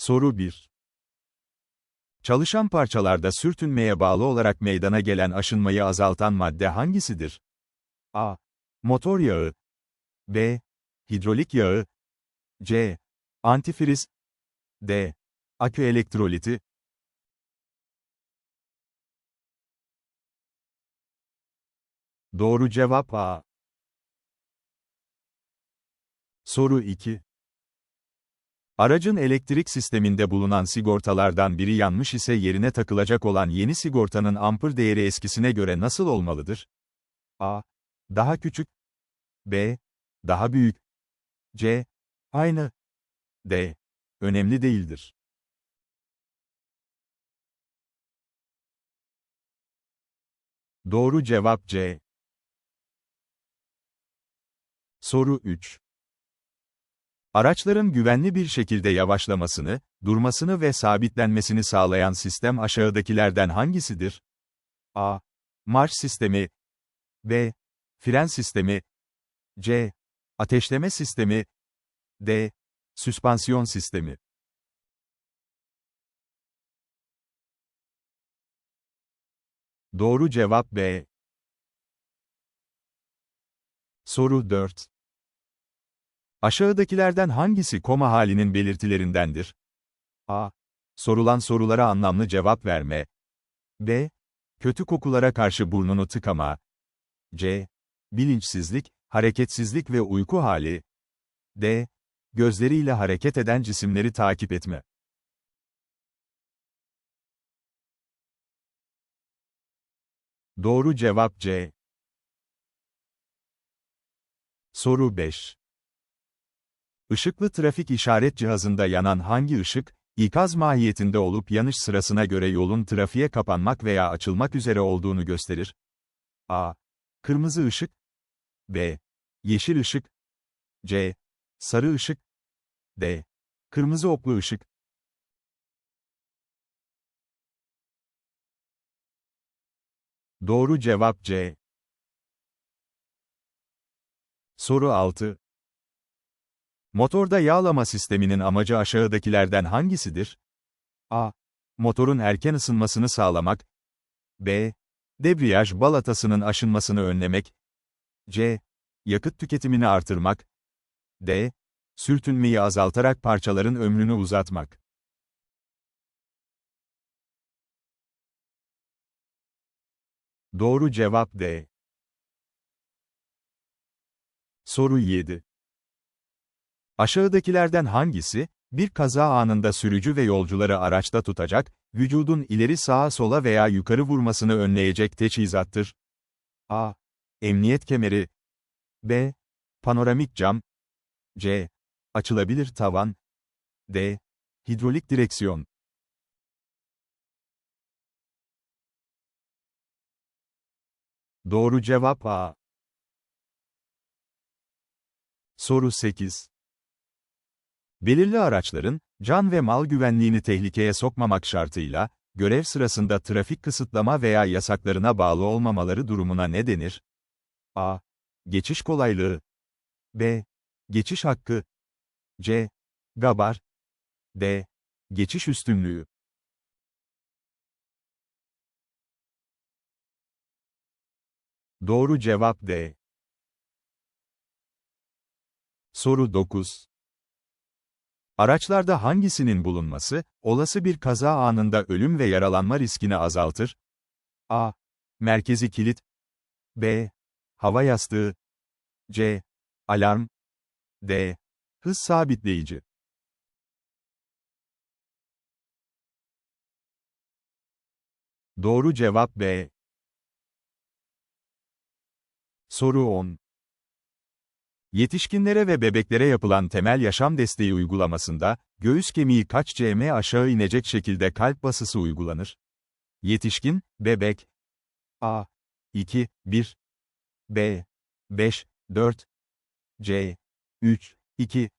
Soru 1. Çalışan parçalarda sürtünmeye bağlı olarak meydana gelen aşınmayı azaltan madde hangisidir? A. Motor yağı. B. Hidrolik yağı. C. Antifriz. D. Akü elektroliti. Doğru cevap A. Soru 2. Aracın elektrik sisteminde bulunan sigortalardan biri yanmış ise yerine takılacak olan yeni sigortanın ampır değeri eskisine göre nasıl olmalıdır? A. Daha küçük. B. Daha büyük. C. Aynı. D. Önemli değildir. Doğru cevap C. Soru 3. Araçların güvenli bir şekilde yavaşlamasını, durmasını ve sabitlenmesini sağlayan sistem aşağıdakilerden hangisidir? A. Marş sistemi B. Fren sistemi C. Ateşleme sistemi D. Süspansiyon sistemi Doğru cevap B. Soru 4. Aşağıdakilerden hangisi koma halinin belirtilerindendir? A. Sorulan sorulara anlamlı cevap verme. B. Kötü kokulara karşı burnunu tıkama. C. Bilinçsizlik, hareketsizlik ve uyku hali. D. Gözleriyle hareket eden cisimleri takip etme. Doğru cevap C. Soru 5. Işıklı trafik işaret cihazında yanan hangi ışık, ikaz mahiyetinde olup yanış sırasına göre yolun trafiğe kapanmak veya açılmak üzere olduğunu gösterir? A. Kırmızı ışık. B. Yeşil ışık. C. Sarı ışık. D. Kırmızı oklu ışık. Doğru cevap C. Soru 6. Motorda yağlama sisteminin amacı aşağıdakilerden hangisidir? A. Motorun erken ısınmasını sağlamak. B. Debriyaj balatasının aşınmasını önlemek. C. Yakıt tüketimini artırmak. D. Sürtünmeyi azaltarak parçaların ömrünü uzatmak. Doğru cevap D. Soru 7. Aşağıdakilerden hangisi, bir kaza anında sürücü ve yolcuları araçta tutacak, vücudun ileri sağa sola veya yukarı vurmasını önleyecek teçhizattır? A. Emniyet kemeri. B. Panoramik cam. C. Açılabilir tavan. D. Hidrolik direksiyon. Doğru cevap A. Soru 8. Belirli araçların, can ve mal güvenliğini tehlikeye sokmamak şartıyla, görev sırasında trafik kısıtlama veya yasaklarına bağlı olmamaları durumuna ne denir? A. Geçiş kolaylığı. B. Geçiş hakkı. C. Gabar. D. Geçiş üstünlüğü. Doğru cevap D. Soru 9. Araçlarda hangisinin bulunması, olası bir kaza anında ölüm ve yaralanma riskini azaltır? A. Merkezi kilit. B. Hava yastığı. C. Alarm. D. Hız sabitleyici. Doğru cevap B. Soru 10. Yetişkinlere ve bebeklere yapılan temel yaşam desteği uygulamasında, göğüs kemiği kaç cm aşağı inecek şekilde kalp basısı uygulanır? Yetişkin, bebek. A. 2, 1. B. 5, 4. C. 3, 2.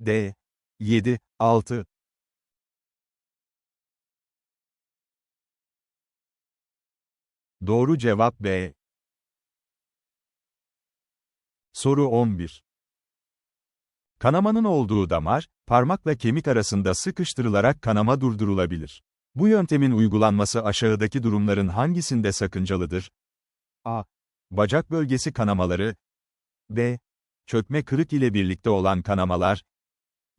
D. 7, 6. Doğru cevap B. Soru 11. Kanamanın olduğu damar, parmakla kemik arasında sıkıştırılarak kanama durdurulabilir. Bu yöntemin uygulanması aşağıdaki durumların hangisinde sakıncalıdır? A. Bacak bölgesi kanamaları. B. Çökme kırık ile birlikte olan kanamalar.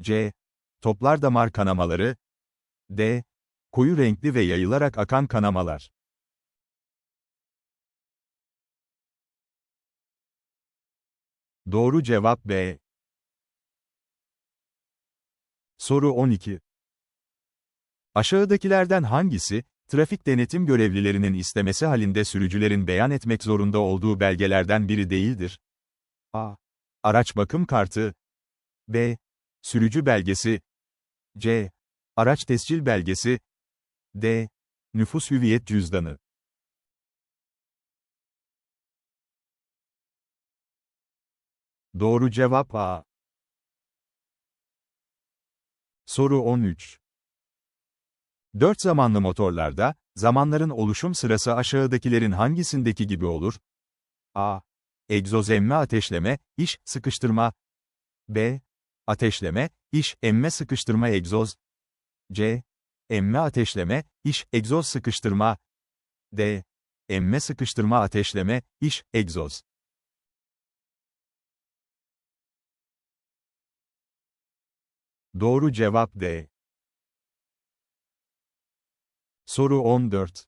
C. Toplar damar kanamaları. D. Koyu renkli ve yayılarak akan kanamalar. Doğru cevap B. Soru 12. Aşağıdakilerden hangisi, trafik denetim görevlilerinin istemesi halinde sürücülerin beyan etmek zorunda olduğu belgelerden biri değildir? A. Araç bakım kartı. B. Sürücü belgesi. C. Araç tescil belgesi. D. Nüfus hüviyet cüzdanı. Doğru cevap A. Soru 13. Dört zamanlı motorlarda, zamanların oluşum sırası aşağıdakilerin hangisindeki gibi olur? A. Egzoz emme ateşleme, iş, sıkıştırma. B. Ateşleme, iş, emme sıkıştırma egzoz. C. Emme ateşleme, iş, egzoz sıkıştırma. D. Emme sıkıştırma ateşleme, iş, egzoz. Doğru cevap D. Soru 14.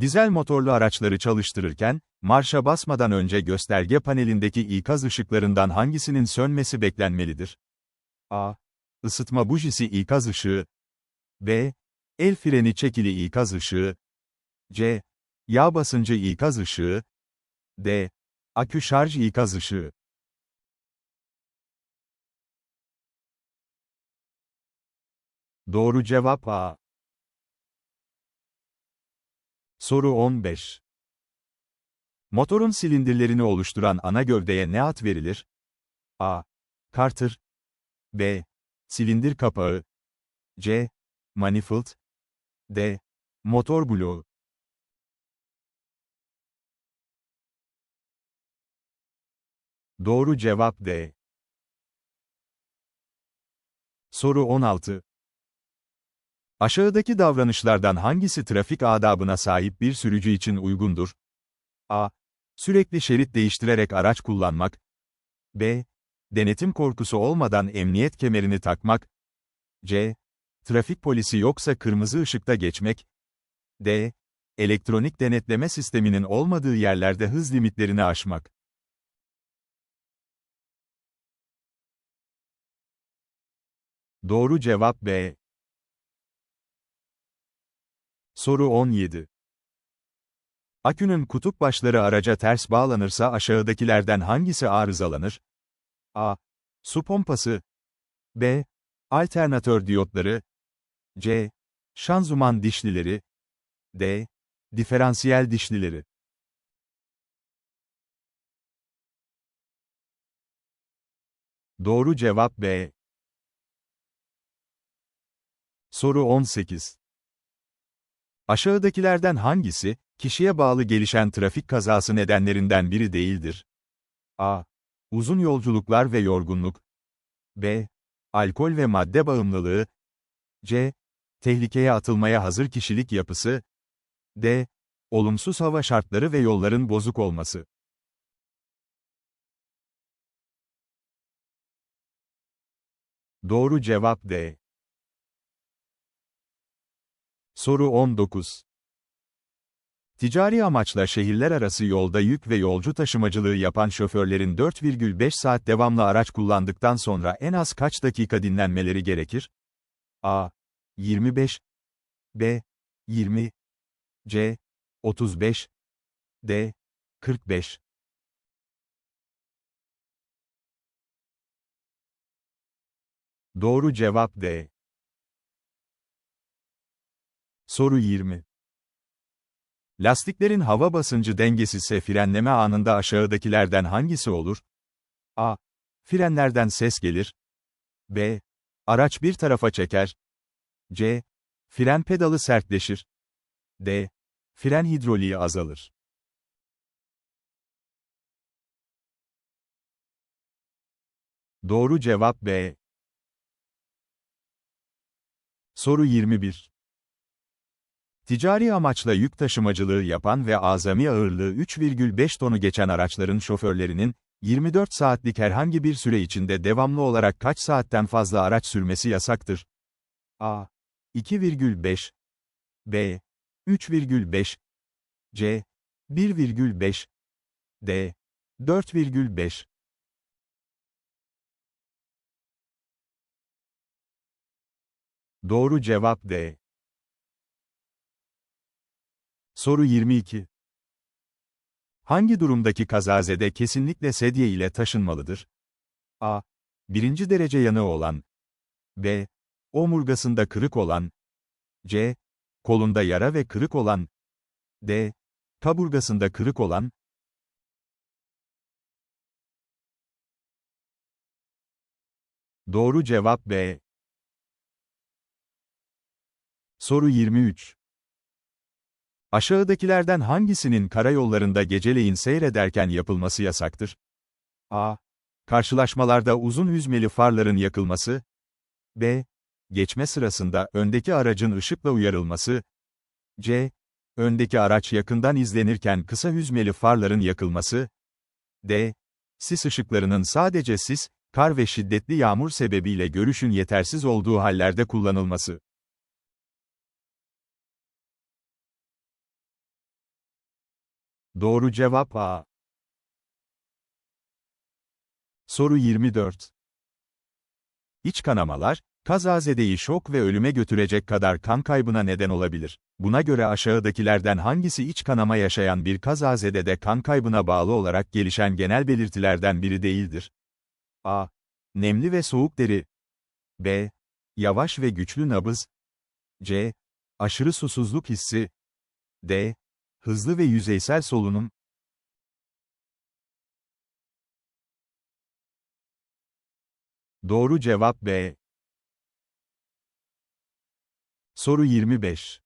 Dizel motorlu araçları çalıştırırken, marşa basmadan önce gösterge panelindeki ikaz ışıklarından hangisinin sönmesi beklenmelidir? A. Isıtma bujisi ikaz ışığı. B. El freni çekili ikaz ışığı. C. Yağ basıncı ikaz ışığı. D. Akü şarj ikaz ışığı. Doğru cevap A. Soru 15. Motorun silindirlerini oluşturan ana gövdeye ne ad verilir? A. Carter B. Silindir kapağı C. Manifold D. Motor bloğu Doğru cevap D. Soru 16. Aşağıdaki davranışlardan hangisi trafik adabına sahip bir sürücü için uygundur? A. Sürekli şerit değiştirerek araç kullanmak. B. Denetim korkusu olmadan emniyet kemerini takmak. C. Trafik polisi yoksa kırmızı ışıkta geçmek. D. Elektronik denetleme sisteminin olmadığı yerlerde hız limitlerini aşmak. Doğru cevap B. Soru 17. Akünün kutup başları araca ters bağlanırsa aşağıdakilerden hangisi arızalanır? A. Su pompası. B. Alternatör diyotları. C. Şanzıman dişlileri. D. Diferansiyel dişlileri. Doğru cevap B. Soru 18. Aşağıdakilerden hangisi, kişiye bağlı gelişen trafik kazası nedenlerinden biri değildir? A. Uzun yolculuklar ve yorgunluk. B. Alkol ve madde bağımlılığı. C. Tehlikeye atılmaya hazır kişilik yapısı. D. Olumsuz hava şartları ve yolların bozuk olması. Doğru cevap D. Soru 19. Ticari amaçla şehirler arası yolda yük ve yolcu taşımacılığı yapan şoförlerin 4,5 saat devamlı araç kullandıktan sonra en az kaç dakika dinlenmeleri gerekir? A. 25 B. 20 C. 35 D. 45 Doğru cevap D. Soru 20. Lastiklerin hava basıncı dengesizse frenleme anında aşağıdakilerden hangisi olur? A. Frenlerden ses gelir. B. Araç bir tarafa çeker. C. Fren pedalı sertleşir. D. Fren hidroliği azalır. Doğru cevap B. Soru 21. Ticari amaçla yük taşımacılığı yapan ve azami ağırlığı 3,5 tonu geçen araçların şoförlerinin, 24 saatlik herhangi bir süre içinde devamlı olarak kaç saatten fazla araç sürmesi yasaktır? A. 2,5 B. 3,5 C. 1,5 D. 4,5 Doğru cevap D. Soru 22. Hangi durumdaki kazazede kesinlikle sedye ile taşınmalıdır? A. Birinci derece yanığı olan. B. Omurgasında kırık olan. C. Kolunda yara ve kırık olan. D. Kaburgasında kırık olan. Doğru cevap B. Soru 23. Aşağıdakilerden hangisinin karayollarında geceleyin seyrederken yapılması yasaktır? A. Karşılaşmalarda uzun hüzmeli farların yakılması. B. Geçme sırasında öndeki aracın ışıkla uyarılması. C. Öndeki araç yakından izlenirken kısa hüzmeli farların yakılması. D. Sis ışıklarının sadece sis, kar ve şiddetli yağmur sebebiyle görüşün yetersiz olduğu hallerde kullanılması. Doğru cevap A. Soru 24. İç kanamalar, kazazedeyi şok ve ölüme götürecek kadar kan kaybına neden olabilir. Buna göre aşağıdakilerden hangisi iç kanama yaşayan bir kazazedede kan kaybına bağlı olarak gelişen genel belirtilerden biri değildir? A. Nemli ve soğuk deri. B. Yavaş ve güçlü nabız. C. Aşırı susuzluk hissi. D. Hızlı ve yüzeysel solunum. Doğru cevap B. Soru 25.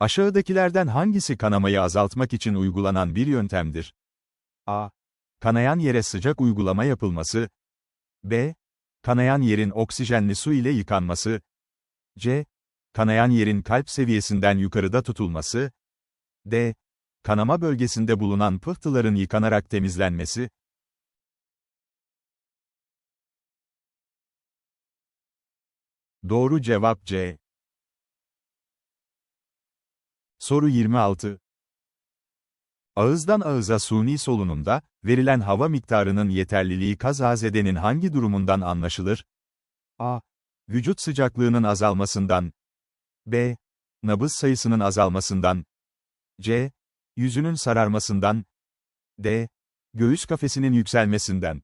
Aşağıdakilerden hangisi kanamayı azaltmak için uygulanan bir yöntemdir? A. Kanayan yere sıcak uygulama yapılması. B. Kanayan yerin oksijenli su ile yıkanması. C. Kanayan yerin kalp seviyesinden yukarıda tutulması. D. Kanama bölgesinde bulunan pıhtıların yıkanarak temizlenmesi. Doğru cevap C. Soru 26. Ağızdan ağıza suni solunumda, verilen hava miktarının yeterliliği kazazedenin hangi durumundan anlaşılır? A. Vücut sıcaklığının azalmasından. B. Nabız sayısının azalmasından. C. Yüzünün sararmasından. D. Göğüs kafesinin yükselmesinden.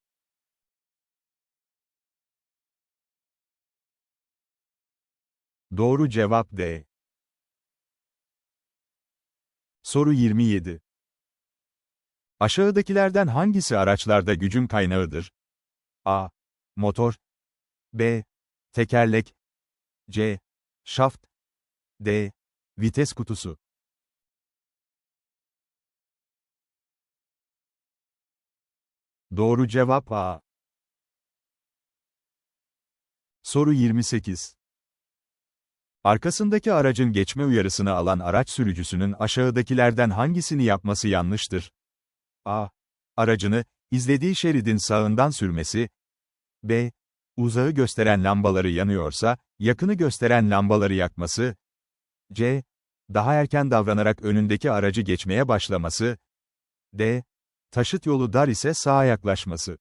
Doğru cevap D. Soru 27. Aşağıdakilerden hangisi araçlarda gücün kaynağıdır? A. Motor. B. Tekerlek. C. Şaft. D. Vites kutusu. Doğru cevap A. Soru 28. Arkasındaki aracın geçme uyarısını alan araç sürücüsünün aşağıdakilerden hangisini yapması yanlıştır? A. Aracını, izlediği şeridin sağından sürmesi. B. Uzağı gösteren lambaları yanıyorsa, yakını gösteren lambaları yakması. C. Daha erken davranarak önündeki aracı geçmeye başlaması. D. Taşıt yolu dar ise sağa yaklaşması.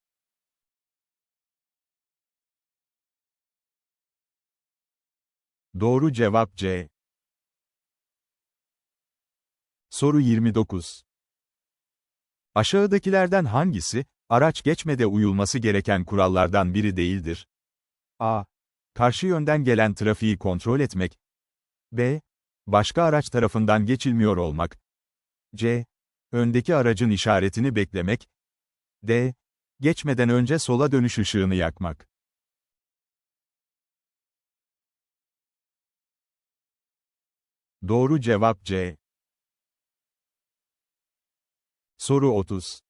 Doğru cevap C. Soru 29. Aşağıdakilerden hangisi, araç geçmede uyulması gereken kurallardan biri değildir? A. Karşı yönden gelen trafiği kontrol etmek. B. Başka araç tarafından geçilmiyor olmak. C. Öndeki aracın işaretini beklemek. D. Geçmeden önce sola dönüş ışığını yakmak. Doğru cevap C. Soru 30.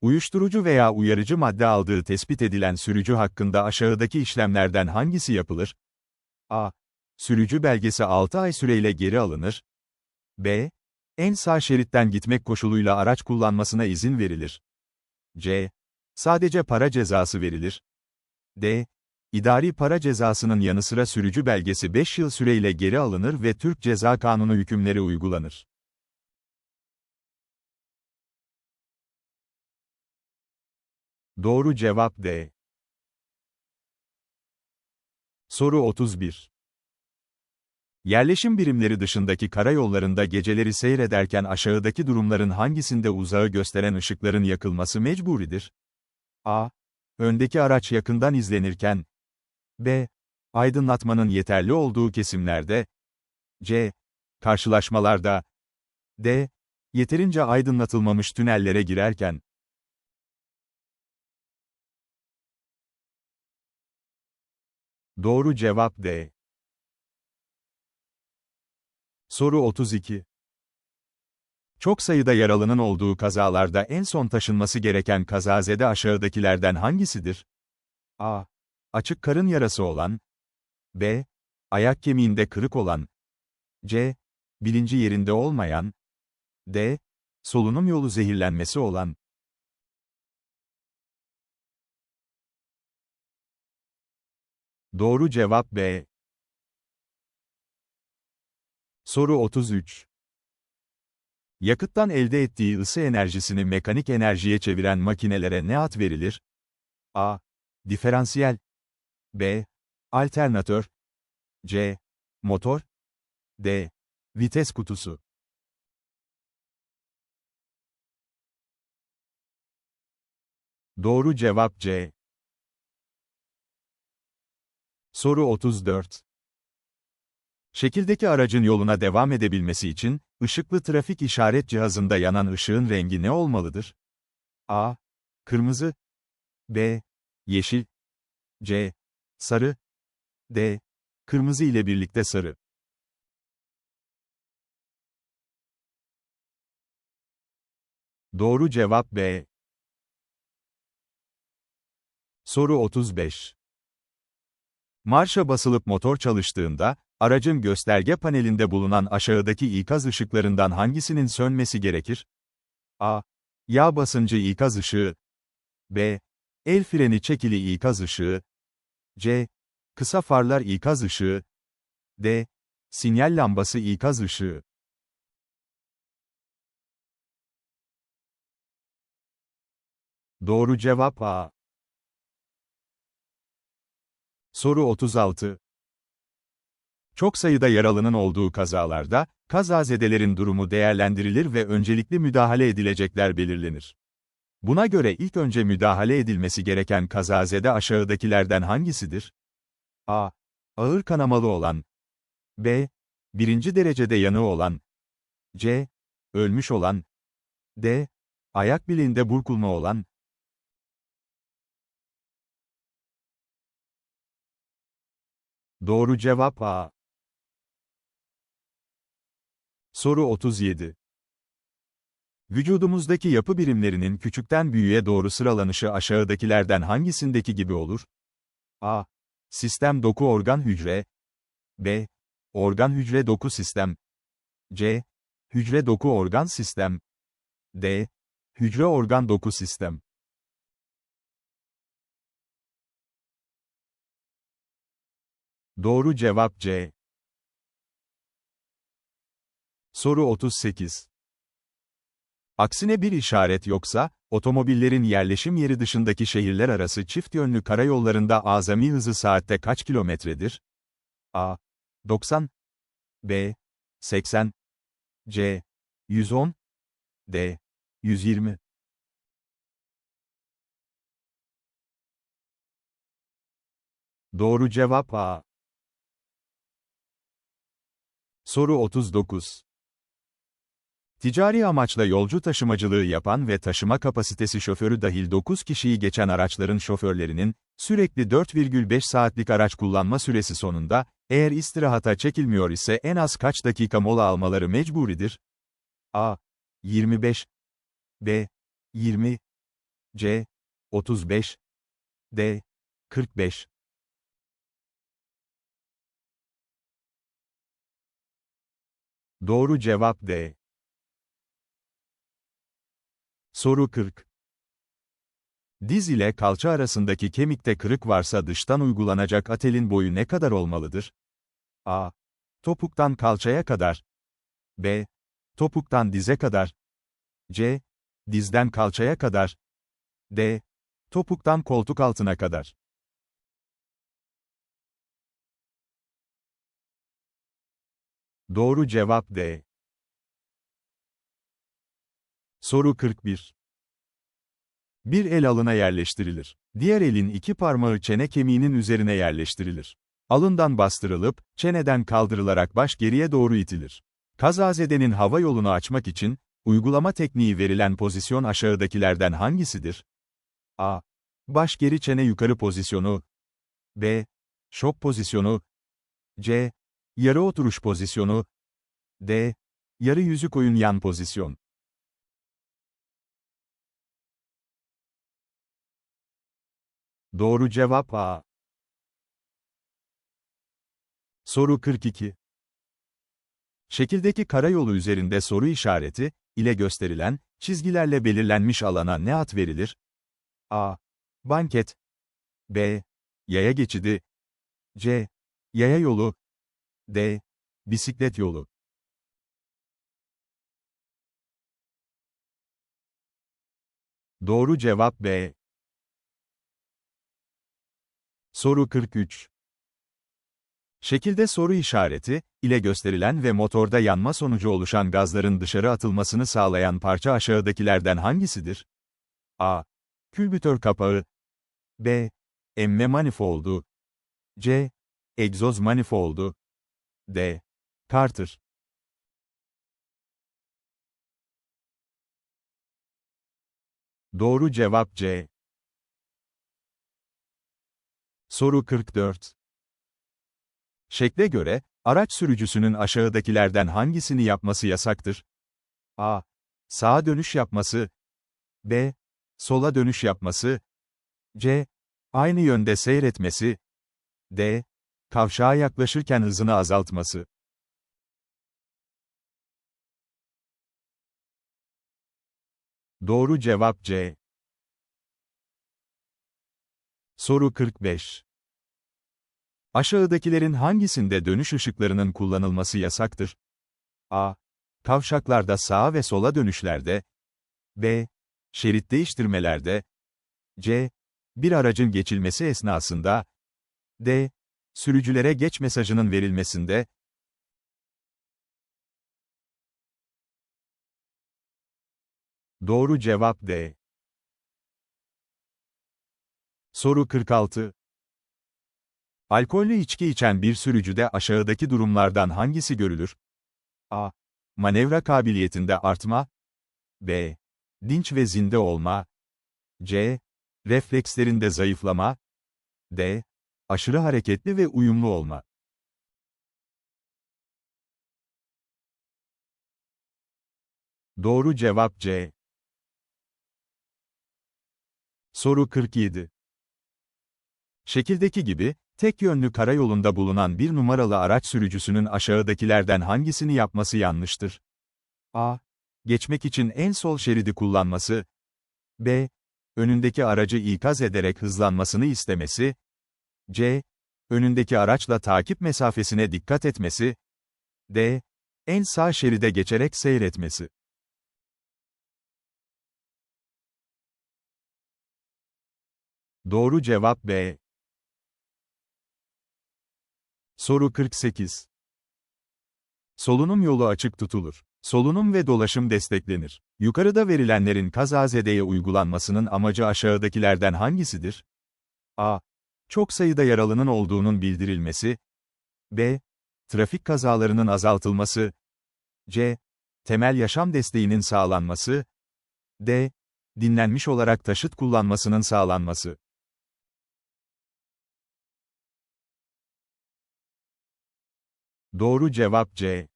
Uyuşturucu veya uyarıcı madde aldığı tespit edilen sürücü hakkında aşağıdaki işlemlerden hangisi yapılır? A. Sürücü belgesi 6 ay süreyle geri alınır. B. En sağ şeritten gitmek koşuluyla araç kullanmasına izin verilir. C. Sadece para cezası verilir. D. İdari para cezasının yanı sıra sürücü belgesi 5 yıl süreyle geri alınır ve Türk Ceza Kanunu hükümleri uygulanır. Doğru cevap D. Soru 31. Yerleşim birimleri dışındaki karayollarında geceleri seyrederken aşağıdaki durumların hangisinde uzağı gösteren ışıkların yakılması mecburidir? A. Öndeki araç yakından izlenirken. B. Aydınlatmanın yeterli olduğu kesimlerde. C. Karşılaşmalarda. D. Yeterince aydınlatılmamış tünellere girerken. Doğru cevap D. Soru 32. Çok sayıda yaralının olduğu kazalarda en son taşınması gereken kazazede aşağıdakilerden hangisidir? A. Açık karın yarası olan. B. Ayak kemiğinde kırık olan. C. Bilinci yerinde olmayan. D. Solunum yolu zehirlenmesi olan. Doğru cevap B. Soru 33. Yakıttan elde ettiği ısı enerjisini mekanik enerjiye çeviren makinelere ne ad verilir? A. Diferansiyel B. Alternatör C. Motor D. Vites kutusu Doğru cevap C. Soru 34. Şekildeki aracın yoluna devam edebilmesi için, ışıklı trafik işaret cihazında yanan ışığın rengi ne olmalıdır? A. Kırmızı B. Yeşil C. Sarı D. Kırmızı ile birlikte sarı. Doğru cevap B. Soru 35. Marşa basılıp motor çalıştığında, aracın gösterge panelinde bulunan aşağıdaki ikaz ışıklarından hangisinin sönmesi gerekir? A. Yağ basıncı ikaz ışığı. B. El freni çekili ikaz ışığı. C. Kısa farlar ikaz ışığı. D. Sinyal lambası ikaz ışığı. Doğru cevap A. Soru 36. Çok sayıda yaralının olduğu kazalarda, kazazedelerin durumu değerlendirilir ve öncelikli müdahale edilecekler belirlenir. Buna göre ilk önce müdahale edilmesi gereken kazazede aşağıdakilerden hangisidir? A. Ağır kanamalı olan. B. Birinci derecede yanığı olan. C. Ölmüş olan. D. Ayak bileğinde burkulma olan. Doğru cevap A. Soru 37. Vücudumuzdaki yapı birimlerinin küçükten büyüğe doğru sıralanışı aşağıdakilerden hangisindeki gibi olur? A. Sistem doku organ hücre. B. Organ hücre doku sistem. C. Hücre doku organ sistem. D. Hücre organ doku sistem. Doğru cevap C. Soru 38. Aksine bir işaret yoksa, otomobillerin yerleşim yeri dışındaki şehirler arası çift yönlü karayollarında azami hızı saatte kaç kilometredir? A. 90 B. 80 C. 110 D. 120 Doğru cevap A. Soru 39. Ticari amaçla yolcu taşımacılığı yapan ve taşıma kapasitesi şoförü dahil 9 kişiyi geçen araçların şoförlerinin, sürekli 4,5 saatlik araç kullanma süresi sonunda, eğer istirahata çekilmiyor ise en az kaç dakika mola almaları mecburidir? A. 25 B. 20 C. 35 D. 45 Doğru cevap D. Soru 40. Diz ile kalça arasındaki kemikte kırık varsa dıştan uygulanacak atelin boyu ne kadar olmalıdır? A. Topuktan kalçaya kadar. B. Topuktan dize kadar. C. Dizden kalçaya kadar. D. Topuktan koltuk altına kadar. Doğru cevap D. Soru 41. Bir el alına yerleştirilir. Diğer elin iki parmağı çene kemiğinin üzerine yerleştirilir. Alından bastırılıp, çeneden kaldırılarak baş geriye doğru itilir. Kazazedenin hava yolunu açmak için, uygulama tekniği verilen pozisyon aşağıdakilerden hangisidir? A. Baş geri çene yukarı pozisyonu. B. Şok pozisyonu. C. Yarı oturuş pozisyonu. D. Yarı yüzük oyun yan pozisyon. Doğru cevap A. Soru 42. Şekildeki karayolu üzerinde soru işareti ile gösterilen çizgilerle belirlenmiş alana ne ad verilir? A. Banket B. Yaya geçidi C. Yaya yolu D. Bisiklet yolu Doğru cevap B. Soru 43. Şekilde soru işareti ile gösterilen ve motorda yanma sonucu oluşan gazların dışarı atılmasını sağlayan parça aşağıdakilerden hangisidir? A. Külbütör kapağı B. Emme manifoldu C. Egzoz manifoldu D. Carter Doğru cevap C. Soru 44. Şekle göre, araç sürücüsünün aşağıdakilerden hangisini yapması yasaktır? A. Sağa dönüş yapması. B. Sola dönüş yapması. C. Aynı yönde seyretmesi. D. Kavşağa yaklaşırken hızını azaltması. Doğru cevap C. Soru 45. Aşağıdakilerin hangisinde dönüş ışıklarının kullanılması yasaktır? A. Kavşaklarda sağa ve sola dönüşlerde. B. Şerit değiştirmelerde. C. Bir aracın geçilmesi esnasında. D. Sürücülere geç mesajının verilmesinde. Doğru cevap D. Soru 46. Alkollü içki içen bir sürücüde aşağıdaki durumlardan hangisi görülür? A. Manevra kabiliyetinde artma. B. Dinç ve zinde olma. C. Reflekslerinde zayıflama. D. Aşırı hareketli ve uyumlu olma. Doğru cevap C. Soru 47. Şekildeki gibi, tek yönlü karayolunda bulunan bir numaralı araç sürücüsünün aşağıdakilerden hangisini yapması yanlıştır? A. Geçmek için en sol şeridi kullanması. B. Önündeki aracı ikaz ederek hızlanmasını istemesi. C. Önündeki araçla takip mesafesine dikkat etmesi. D. En sağ şeride geçerek seyretmesi. Doğru cevap B. Soru 48. Solunum yolu açık tutulur. Solunum ve dolaşım desteklenir. Yukarıda verilenlerin kazazedeye uygulanmasının amacı aşağıdakilerden hangisidir? A. Çok sayıda yaralının olduğunun bildirilmesi. B. Trafik kazalarının azaltılması. C. Temel yaşam desteğinin sağlanması. D. Dinlenmiş olarak taşıt kullanmasının sağlanması. Doğru cevap C.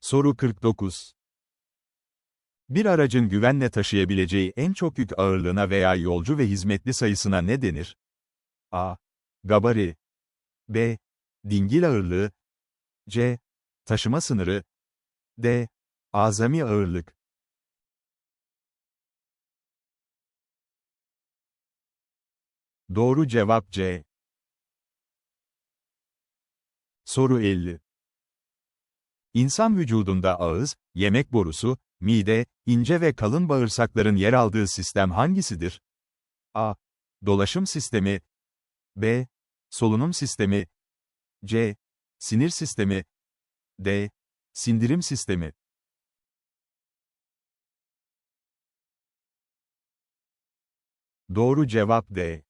Soru 49. Bir aracın güvenle taşıyabileceği en çok yük ağırlığına veya yolcu ve hizmetli sayısına ne denir? A. Gabari B. Dingil ağırlığı C. Taşıma sınırı. D. Azami ağırlık. Doğru cevap C. Soru 50. İnsan vücudunda ağız, yemek borusu, mide, ince ve kalın bağırsakların yer aldığı sistem hangisidir? A. Dolaşım sistemi. B. Solunum sistemi. C. Sinir sistemi. D. Sindirim sistemi. Doğru cevap D.